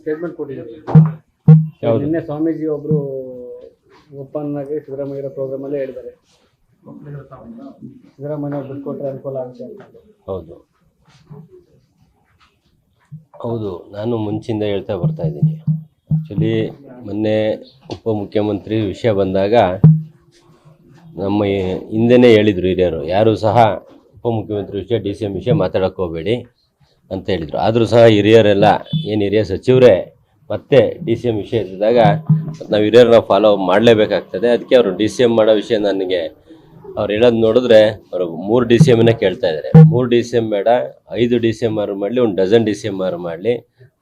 Statement ಕೊಟ್ಟಿದ್ದಾರೆ? ನಿನ್ನೆ ಸ್ವಾಮೀಜಿ ಒಬ್ರು ಓಪನ್ ಆಗಿ ಸಿದ್ದರಾಮಯ್ಯ ಪ್ರೋಗ್ರಾಮ್ ಅಲ್ಲೇ ಹೇಳಿದ್ದಾರೆ. ಸಿದ್ದರಾಮಯ್ಯ ದುಡ್ಡು ಕೊಟ್ಟರೆ ಅನುಕೂಲ ಆಗುತ್ತೆ ಅಂತ. ಹೌದು. ಹೌದು ನಾನು ಮುಂಚಿಂದ ಹೇಳ್ತಾ ಬರ್ತಾ ಇದ್ದೀನಿ. ಆ್ಯಕ್ಚುಲಿ ಮೊನ್ನೆ ಉಪಮುಖ್ಯಮಂತ್ರಿ ವಿಷಯ ಬಂದಾಗ ನಮ್ಮ ಹಿಂದೆನೇ ಹೇಳಿದರು ಹಿರಿಯರು ಯಾರೂ ಸಹ ಉಪಮುಖ್ಯಮಂತ್ರಿ ವಿಷಯ ಡಿ ಸಿ ಎಂ ವಿಷಯ ಮಾತಾಡೋಕ್ಕೆ ಹೋಗಬೇಡಿ. ಅಂತ ಹೇಳಿದರು. ಆದರೂ ಸಹ ಹಿರಿಯರೆಲ್ಲ, ಏನು ಹಿರಿಯ ಸಚಿವರೇ, ಮತ್ತೆ ಡಿ ಸಿ ಎಂ ವಿಷಯ ಇದ್ದಾಗ ನಾವು ಹಿರಿಯರನ್ನ ಫಾಲೋ ಮಾಡಲೇಬೇಕಾಗ್ತದೆ. ಅದಕ್ಕೆ ಅವರು ಡಿ ಸಿ ಎಂ ಮಾಡೋ ವಿಷಯ ನನಗೆ ಅವ್ರು ಹೇಳೋದು ನೋಡಿದ್ರೆ ಅವರು ಮೂರು ಡಿ ಸಿ ಎಮ್ನೇ ಕೇಳ್ತಾ ಇದ್ದಾರೆ ಮೂರು ಡಿ ಸಿ ಎಂ ಬೇಡ, ಐದು ಡಿ ಸಿ ಎಂ ಆರು ಮಾಡಲಿ, ಒಂದು ಡಜನ್ ಡಿ ಸಿ ಎಂ ಆರು ಮಾಡಲಿ.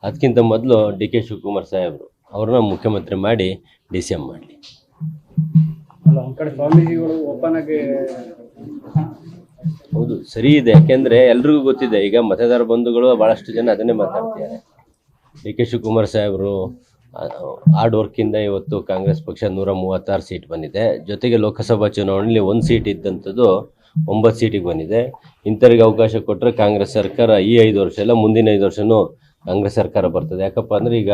ಅದಕ್ಕಿಂತ ಮೊದಲು ಡಿ ಕೆ ಶಿವಕುಮಾರ್ ಸಾಹೇಬರು, ಅವ್ರನ್ನ ಮುಖ್ಯಮಂತ್ರಿ ಮಾಡಿ ಡಿ ಸಿ ಎಂ ಮಾಡಲಿ. ಹೌದು, ಸರಿ ಇದೆ. ಯಾಕೆಂದ್ರೆ ಎಲ್ರಿಗೂ ಗೊತ್ತಿದೆ, ಈಗ ಮತದಾರ ಬಂಧುಗಳು ಬಹಳಷ್ಟು ಜನ ಅದನ್ನೇ ಮಾತಾಡ್ತಿದ್ದಾರೆ. ಡಿ ಕೆ ಶಿವಕುಮಾರ್ ಸಾಹೇಬರು ಹಾರ್ಡ್ ವರ್ಕಿಂದ ಇವತ್ತು ಕಾಂಗ್ರೆಸ್ ಪಕ್ಷ ನೂರ ಮೂವತ್ತಾರು ಸೀಟ್ ಬಂದಿದೆ. ಜೊತೆಗೆ ಲೋಕಸಭಾ ಚುನಾವಣೆಯಲ್ಲಿ ಒಂದು ಸೀಟ್ ಇದ್ದಂಥದ್ದು ಒಂಬತ್ತು ಸೀಟಿಗೆ ಬಂದಿದೆ. ಇಂಥವ್ರಿಗೆ ಅವಕಾಶ ಕೊಟ್ಟರೆ ಕಾಂಗ್ರೆಸ್ ಸರ್ಕಾರ ಈ ಐದು ವರ್ಷ ಎಲ್ಲ ಮುಂದಿನ ಐದು ವರ್ಷನೂ ಕಾಂಗ್ರೆಸ್ ಸರ್ಕಾರ ಬರ್ತದೆ. ಯಾಕಪ್ಪ ಅಂದರೆ ಈಗ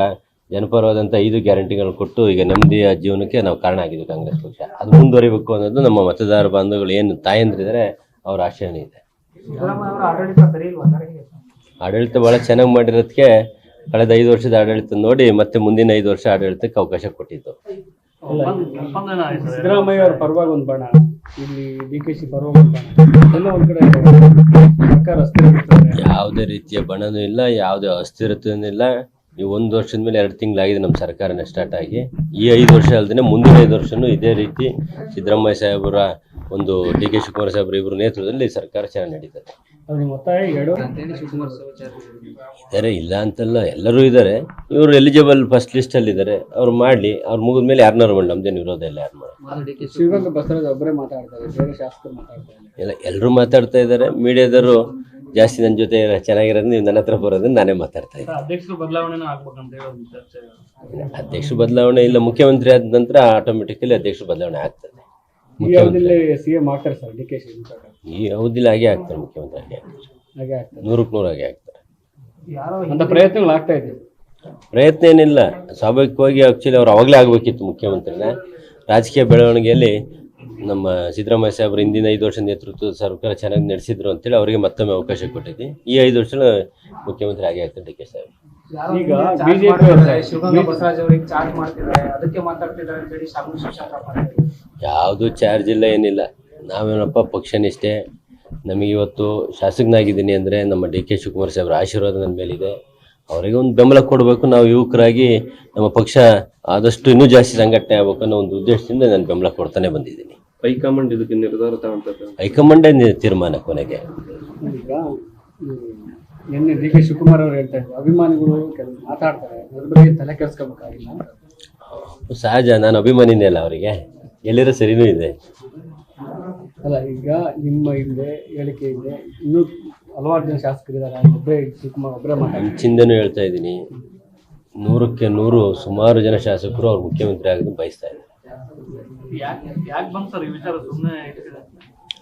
ಜನಪರವಾದಂಥ ಐದು ಗ್ಯಾರಂಟಿಗಳು ಕೊಟ್ಟು ಈಗ ನೆಮ್ಮದಿಯ ಜೀವನಕ್ಕೆ ನಾವು ಕಾರಣ ಆಗಿದ್ದೀವಿ ಕಾಂಗ್ರೆಸ್ ಪಕ್ಷ. ಅದು ಮುಂದುವರಿಬೇಕು ಅನ್ನೋದು ನಮ್ಮ ಮತದಾರ ಬಾಂಧವಗಳು ಏನು ತಾಯಂದ್ರಿದ್ದಾರೆ ಅವ್ರ ಆಶಯನೇ ಇದೆ. ಆಡಳಿತ ಭಾಳ ಚೆನ್ನಾಗಿ ಮಾಡಿರೋದಕ್ಕೆ ಕಳೆದ ಐದು ವರ್ಷದ ಆಡಳಿತ ನೋಡಿ ಮತ್ತೆ ಮುಂದಿನ ಐದು ವರ್ಷ ಆಡಳಿತಕ್ಕೆ ಅವಕಾಶ ಕೊಟ್ಟಿದ್ದು. ಸಿದ್ದರಾಮಯ್ಯ ಅವ್ರ ಪರವಾಗಿ ಒಂದು ಬಣ ಇಲ್ಲಿ ಡಿ ಕೆ ಶಿ ಪರವಾಗಿ ಒಂದು ಬಣ ಎಲ್ಲ ಒಂದ್ ಕಡೆ ಸರ್ಕಾರ ಅಸ್ಥಿರ. ಯಾವುದೇ ರೀತಿಯ ಬಣನೂ ಇಲ್ಲ ಯಾವುದೇ ಅಸ್ಥಿರತೆಯೂ ಇಲ್ಲ. ಈ ಒಂದು ವರ್ಷದ ಮೇಲೆ ಎರಡು ತಿಂಗಳಾಗಿದೆ ನಮ್ಮ ಸರ್ಕಾರನೇ ಸ್ಟಾರ್ಟ್ ಆಗಿ. ಈ ಐದು ವರ್ಷ ಅಲ್ಲದೆ ಮುಂದಿನ ಐದು ವರ್ಷನೂ ಇದೇ ರೀತಿ ಸಿದ್ದರಾಮಯ್ಯ ಸಾಹೇಬರ ಒಂದು ಡಿ ಕೆ ಶಿವಕುಮಾರ್ ಸಾಹೇಬ್ರ ಇಬ್ಬರ ನೇತೃತ್ವದಲ್ಲಿ ಸರ್ಕಾರ ಚೆನ್ನಾಗಿ ನಡೀತದೆ. ಇದ್ದಾರೆ ಇಲ್ಲ ಅಂತಲ್ಲ ಎಲ್ಲರೂ ಇದ್ದಾರೆ. ಇವರು ಎಲಿಜಿಬಲ್ ಫಸ್ಟ್ ಲಿಸ್ಟ್ ಅಲ್ಲಿ ಇದ್ದಾರೆ. ಅವ್ರು ಮಾಡಲಿ. ಅವ್ರು ಮುಗಿದ ಮೇಲೆ ಯಾರನ್ನಾರು ಮಾಡಿ ನಮ್ದೇನು ವಿರೋಧ ಇಲ್ಲ ಯಾರು ಮಾಡಿ ಇಲ್ಲ ಎಲ್ಲರೂ ಮಾತಾಡ್ತಾ ಇದ್ದಾರೆ. ಮೀಡಿಯಾದವರು ಜಾಸ್ತಿ ನನ್ನ ಜೊತೆ ಚೆನ್ನಾಗಿರೋದು ನೀವು ನನ್ನ ಹತ್ರ ಬರೋದನ್ನ ನಾನೇ ಮಾತಾಡ್ತಾ ಇದ್ದೀನಿ. ಅಧ್ಯಕ್ಷರು ಅಧ್ಯಕ್ಷ ಬದಲಾವಣೆ ಇಲ್ಲ ಮುಖ್ಯಮಂತ್ರಿ ಆದ ನಂತರ ಆಟೋಮೆಟಿಕಲಿ ಅಧ್ಯಕ್ಷ ಬದಲಾವಣೆ ಆಗ್ತದೆ. ಈ ಅವಧಿಲಿ ಹಾಗೆ ಆಗ್ತಾರೆ ಮುಖ್ಯಮಂತ್ರಿ ಹಾಗೆ ಆಗ್ತಾರೆ. ನೂರಕ್ಕೆ ನೂರು ಹಾಗೆ ಆಗ್ತಾರೆ. ಅಂತ ಪ್ರಯತ್ನಗಳು ಆಗ್ತಾ ಇದೆ. ಪ್ರಯತ್ನ ಏನಿಲ್ಲ ಸ್ವಾಭಾವಿಕವಾಗಿ ಆಕ್ಚುಲಿ ಅವ್ರು ಅವಾಗಲೇ ಆಗಬೇಕಿತ್ತು ಮುಖ್ಯಮಂತ್ರಿನ. ರಾಜಕೀಯ ಬೆಳವಣಿಗೆಯಲ್ಲಿ ನಮ್ಮ ಸಿದ್ದರಾಮಯ್ಯ ಸಾಹೇಬರು ಹಿಂದಿನ ಐದು ವರ್ಷ ನೇತೃತ್ವದ ಸರ್ಕಾರ ಚೆನ್ನಾಗಿ ನಡೆಸಿದ್ರು ಅಂತೇಳಿ ಅವರಿಗೆ ಮತ್ತೊಮ್ಮೆ ಅವಕಾಶ ಕೊಟ್ಟಿದ್ವಿ. ಈ ಐದು ವರ್ಷ ಮುಖ್ಯಮಂತ್ರಿ ಆಗೇ ಆಗ್ತಾರೆ ಡಿ ಕೆ ಸಾಹೇಬ್. ಈಗ ಬಿಜೆಪಿ ಶಿವಗಂಗ ಬಸವರಾಜ್ ಅವರಿಗೆ ಚಾರ್ಜ್ ಮಾಡ್ತಿದ್ದಾರೆ. ಅದಕ್ಕೆ ಮಾತಾಡ್ತಿದ್ದಾರೆ ಅಂತ ಹೇಳಿ ಶಾಮಿ ಶಿವಶಂಕರಪ್ಪ ಯಾವುದು ಚಾರ್ಜ್ ಇಲ್ಲ ಏನಿಲ್ಲ. ನಾವೇನಪ್ಪ ಪಕ್ಷನಿಷ್ಠೆ ನಮಗೆ ನಮಗಿವತ್ತು ಶಾಸಕನಾಗಿದ್ದೀನಿ ಅಂದರೆ ನಮ್ಮ ಡಿ ಕೆ ಶಿವಕುಮಾರ್ ಸಾಹೇಬ್ರ ಆಶೀರ್ವಾದ ನನ್ನ ಮೇಲಿದೆ. ಅವರಿಗೆ ಒಂದು ಬೆಂಬಲ ಕೊಡಬೇಕು. ನಾವು ಯುವಕರಾಗಿ ನಮ್ಮ ಪಕ್ಷ ಆದಷ್ಟು ಇನ್ನೂ ಜಾಸ್ತಿ ಸಂಘಟನೆ ಆಗಬೇಕು ಅನ್ನೋ ಒಂದು ಉದ್ದೇಶದಿಂದ ನಾನು ಬೆಂಬಲ ಕೊಡ್ತಾನೆ ಬಂದಿದ್ದೀನಿ. ಹೈಕಮಾಂಡ್ ಇದಕ್ಕೆ ನಿರ್ಧಾರ ತಗೊಂತದ್ದು ಹೈಕಮಾಂಡೇ ನಿ- ತೀರ್ಮಾನ ಕೊನೆಗೆ. ಈಗ ನಿನ್ನೆ ಡಿ ಕೆ ಶಿವಕುಮಾರ್ ಅವರು ಹೇಳ್ತಾ ಇದ್ರು ಅಭಿಮಾನಿಗಳು ಕೆಲವು ಮಾತಾಡ್ತಾರೆ ಅದ್ರ ಬಗ್ಗೆ ತಲೆ ಕೆಡಿಸ್ಕೋಬೇಕಾಗಿಲ್ಲ ಅಂತ. ಸಹಜ ನಾನು ಅಭಿಮಾನಿನೇ ಅಲ್ಲ ಅವರಿಗೆ. ಎಲ್ಲಿರೋ ಸರಿನೂ ಇದೆ. ಅಲ್ಲ ಈಗ ನಿಮ್ಮ ಹಿಂದೆ ಹೇಳಿಕೆ ಇದೆ. ಇನ್ನೂ ಹಲವಾರು ಜನ ಶಾಸಕರಿದ್ದಾರೆ ಒಬ್ಬರೇ ಶಿವಕುಮಾರ್ ಒಬ್ಬರೇ ಮಾತಾಡ್ತೀನಿ. ಹೇಳ್ತಾ ಇದ್ದೀನಿ. ನೂರಕ್ಕೆ ನೂರು ಸುಮಾರು ಜನ ಶಾಸಕರು ಅವ್ರು ಮುಖ್ಯಮಂತ್ರಿ ಆಗೋದು ಬಯಸ್ತಾ ಇದ್ದಾರೆ. ಯಾಕೆ ಯಾಕೆ ಬಂತು ಸರ್ ಈ ವಿಚಾರ ಸುಮ್ಮನೆ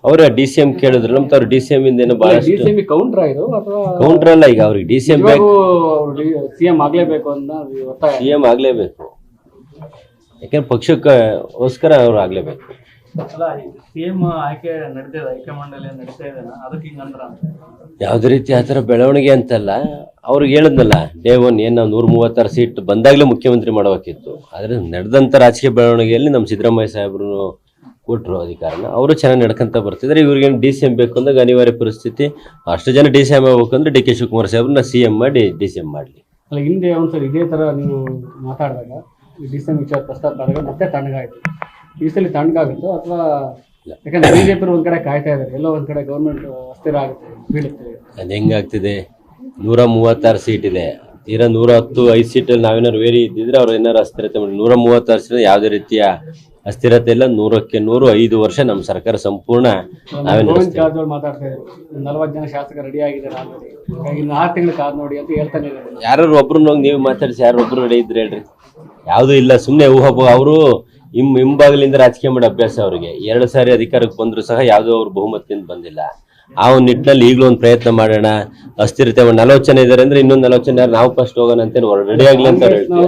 ಅವರ ಡಿ ಸಿ ಎಂ ಕೇಳಿದ್ರು. ನಮ್ಮ ಅವ್ರು ಡಿ ಸಿ ಎಂ ಇಂದ ಬಹಳಷ್ಟು ಕೌಂಟ್ರಾ ಇದು ಅಥವಾ ಕೌಂಟರ್ ಅಲ್ಲ ಈಗ ಅವ್ರಿಗೆ ಡಿ ಸಿ ಎಂ ಬೇಕು ಸಿಎಂ ಆಗ್ಲೇಬೇಕು ಅಂತ ಸಿಎಂ ಸಿ ಎಂ ಪಕ್ಷಕ್ಕೆ ಯಾಕೆಂದ್ರೆ ಪಕ್ಷಕ್ಕೋಸ್ಕರ ಅವ್ರು ಆಗಲೇಬೇಕು. ಯಾವುದೇ ರೀತಿ ಆತರ ಥರ ಬೆಳವಣಿಗೆ ಅಂತಲ್ಲ ಅವ್ರಿಗೆ ಹೇಳಿದ್ನಲ್ಲ ಡೇ ಒನ್ ಏನ್ ನಾವು ನೂರ ಮೂವತ್ತಾರು ಸೀಟ್ ಬಂದಾಗ್ಲೇ ಮುಖ್ಯಮಂತ್ರಿ ಮಾಡಬೇಕಿತ್ತು ಆದ್ರೆ ನಡೆದಂತ ರಾಜಕೀಯ ಬೆಳವಣಿಗೆಯಲ್ಲಿ ನಮ್ಮ ಸಿದ್ದರಾಮಯ್ಯ ಸಾಹೇಬರು ಕೊಟ್ಟರು ಅಧಿಕಾರನ ಅವರು ಚೆನ್ನಾಗಿ ನಡ್ಕೊಂತ ಬರ್ತಿದ್ದಾರೆ ಇವ್ರಿಗೇನು ಡಿ ಸಿ ಎಂ ಬೇಕು ಅಂದಾಗ ಅನಿವಾರ್ಯ ಪರಿಸ್ಥಿತಿ. ಅಷ್ಟು ಜನ ಡಿ ಸಿ ಎಂ ಆಗ್ಬೇಕಂದ್ರೆ ಡಿ ಕೆ ಶಿವಕುಮಾರ್ ಸಾಹೇಬ್ರನ್ನ ಸಿ ಎಂ ಮಾಡಿ ಡಿ ಸಿ ಎಂ ಮಾಡಲಿ. ಅಲ್ಲ ಹಿಂದೆ ಒಂದ್ಸರಿ ಇದೇ ತರ ನೀವು ಮಾತಾಡಿದಾಗ ಡಿ ಸಿ ಎಂ ವಿಚಾರ ಪ್ರಸ್ತಾಪ ಆದಾಗ ಮತ್ತೆ ತಣ್ಣಗಾಯ್ತು. ಈ ಸಲ ತಣ್ಣಗಾಗುತ್ತೋ ಅಥವಾ ಯಾಕಂದ್ರೆ ಬಿಜೆಪಿ ಒಂದ್ ಕಡೆ ಕಾಯ್ತಾ ಇದ್ದಾರೆ ಎಲ್ಲೋ ಒಂದ್ ಕಡೆ ಗೌರ್ಮೆಂಟ್ ಅಸ್ಥಿರ ಆಗುತ್ತೆ ಬೀಳುತ್ತೆ. ಅದು ಹೆಂಗಾಗ್ತಿದೆ ನೂರ ಮೂವತ್ತಾರು ಸೀಟ್ ಇದೆ. ತೀರಾ ನೂರ ಹತ್ತು ಐದು ಸೀಟಲ್ಲಿ ನಾವೇನಾದ್ರು ವೇರಿ ಇದ್ದಿದ್ರೆ ಅವ್ರು ಏನಾರು ಅಸ್ಥಿರತೆ ಮಾಡಿ ನೂರ ಮೂವತ್ತಾರು ಸೀಟ್ ಯಾವುದೇ ರೀತಿಯ ಅಸ್ಥಿರತೆ ಇಲ್ಲ. ನೂರಕ್ಕೆ ನೂರು ಐದು ವರ್ಷ ನಮ್ಮ ಸರ್ಕಾರ ಸಂಪೂರ್ಣ ನಾವೇ ಗೋವಿಂದ ಕಾರಜೋಳ ಮಾತಾಡ್ತಾ ಇದ್ರು ನಲವತ್ತು ಜನ ಶಾಸಕರು ರೆಡಿ ಆಗಿದ್ದಾರೆ ಆಲ್ರೆಡಿ ಇನ್ನು ಆರು ತಿಂಗಳು ಕಾದ್ ನೋಡಿ ಅಂತ ಹೇಳ್ತಾನೆ ಇದ್ದಾರೆ. ಯಾರು ಒಬ್ರು ಹೋಗಿ ನೀವು ಮಾತಾಡಿಸಿ ಯಾರು ಒಬ್ರು ರೆಡಿ ಇದ್ರೆ ಹೇಳ್ರಿ. ಯಾವುದೂ ಇಲ್ಲ ಸುಮ್ಮನೆ ಊಹಾಪೋಹ ಅವರು ಹಿಂ ಹಿಂಬಾಗಲಿಂದ ರಾಜಕೀಯ ಮಾಡೋ ಅಭ್ಯಾಸ ಅವರಿಗೆ. ಎರಡು ಸಾರಿ ಅಧಿಕಾರಕ್ಕೆ ಬಂದರೂ ಸಹ ಯಾವುದೋ ಅವ್ರ ಬಹುಮತದಿಂದ ಬಂದಿಲ್ಲ. ಆ ಒಂದು ನಿಟ್ಟಿನಲ್ಲಿ ಈಗಲೂ ಒಂದು ಪ್ರಯತ್ನ ಮಾಡೋಣ. ಅಸ್ಥಿರತೆ ಒಂದು ನಲವತ್ತು ಜನ ಇದ್ದಾರೆ ಅಂದ್ರೆ ಇನ್ನೊಂದು ನಲವತ್ತು ಜನ ನಾವು ಫಸ್ಟ್ ಹೋಗೋಣ ಅಂತ ರೆಡಿ ಆಗ್ಲಿ ಅಂತ ಹೇಳಿ. ಹೇಳ್ತೀವಿ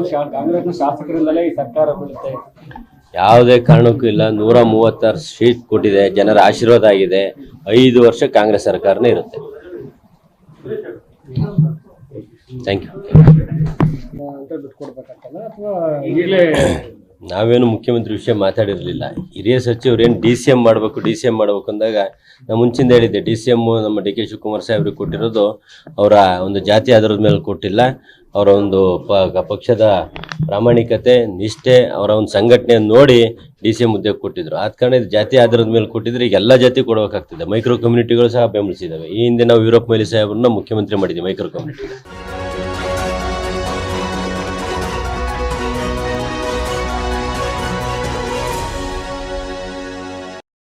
ಯಾವುದೇ ಕಾರಣಕ್ಕೂ ಇಲ್ಲ. ನೂರ ಮೂವತ್ತಾರು ಸೀಟ್ ಕೊಟ್ಟಿದೆ. ಜನರ ಆಶೀರ್ವಾದ ಆಗಿದೆ. ಐದು ವರ್ಷ ಕಾಂಗ್ರೆಸ್ ಸರ್ಕಾರನೇ ಇರುತ್ತೆ. ಥ್ಯಾಂಕ್ ಯು ನಾವೇನು ಮುಖ್ಯಮಂತ್ರಿ ವಿಷಯ ಮಾತಾಡಿರಲಿಲ್ಲ. ಹಿರಿಯ ಸಚಿವರು ಏನು ಡಿ ಸಿ ಎಂ ಮಾಡಬೇಕು, ಡಿ ಸಿ ಎಂ ಮಾಡಬೇಕು ಅಂದಾಗ ನಾನು ಮುಂಚಿಂದ ಹೇಳಿದ್ದೆ, ಡಿ ಸಿ ಎಂ ನಮ್ಮ ಡಿ ಕೆ ಶಿವಕುಮಾರ್ ಸಾಹೇಬ್ರಿಗೆ ಕೊಟ್ಟಿರೋದು ಅವರ ಒಂದು ಜಾತಿ ಆಧಾರದ ಮೇಲೆ ಕೊಟ್ಟಿಲ್ಲ. ಅವರ ಒಂದು ಪಕ್ಷದ ಪ್ರಾಮಾಣಿಕತೆ, ನಿಷ್ಠೆ, ಅವರ ಒಂದು ಸಂಘಟನೆಯನ್ನು ನೋಡಿ ಡಿ ಸಿ ಎಂ ಹುದ್ದೆ ಕೊಟ್ಟಿದ್ರು. ಆದ ಕಾರಣ ಇದು ಜಾತಿ ಆಧಾರದ ಮೇಲೆ ಕೊಟ್ಟಿದ್ರೆ ಈಗ ಎಲ್ಲ ಜಾತಿ ಕೊಡಬೇಕಾಗ್ತದೆ. ಮೈಕ್ರೋ ಕಮ್ಯುನಿಟಿಗಳು ಸಹ ಬೆಂಬಲಿಸಿದ್ದಾವೆ ಈ ಹಿಂದೆ ನಾವು ವೀರಪ್ಪ ಮೈಲಿ ಸಾಹೇಬ್ರನ್ನ ಮುಖ್ಯಮಂತ್ರಿ ಮಾಡಿದ್ದೀವಿ ಮೈಕ್ರೋ ಕಮ್ಯುನಿಟಿ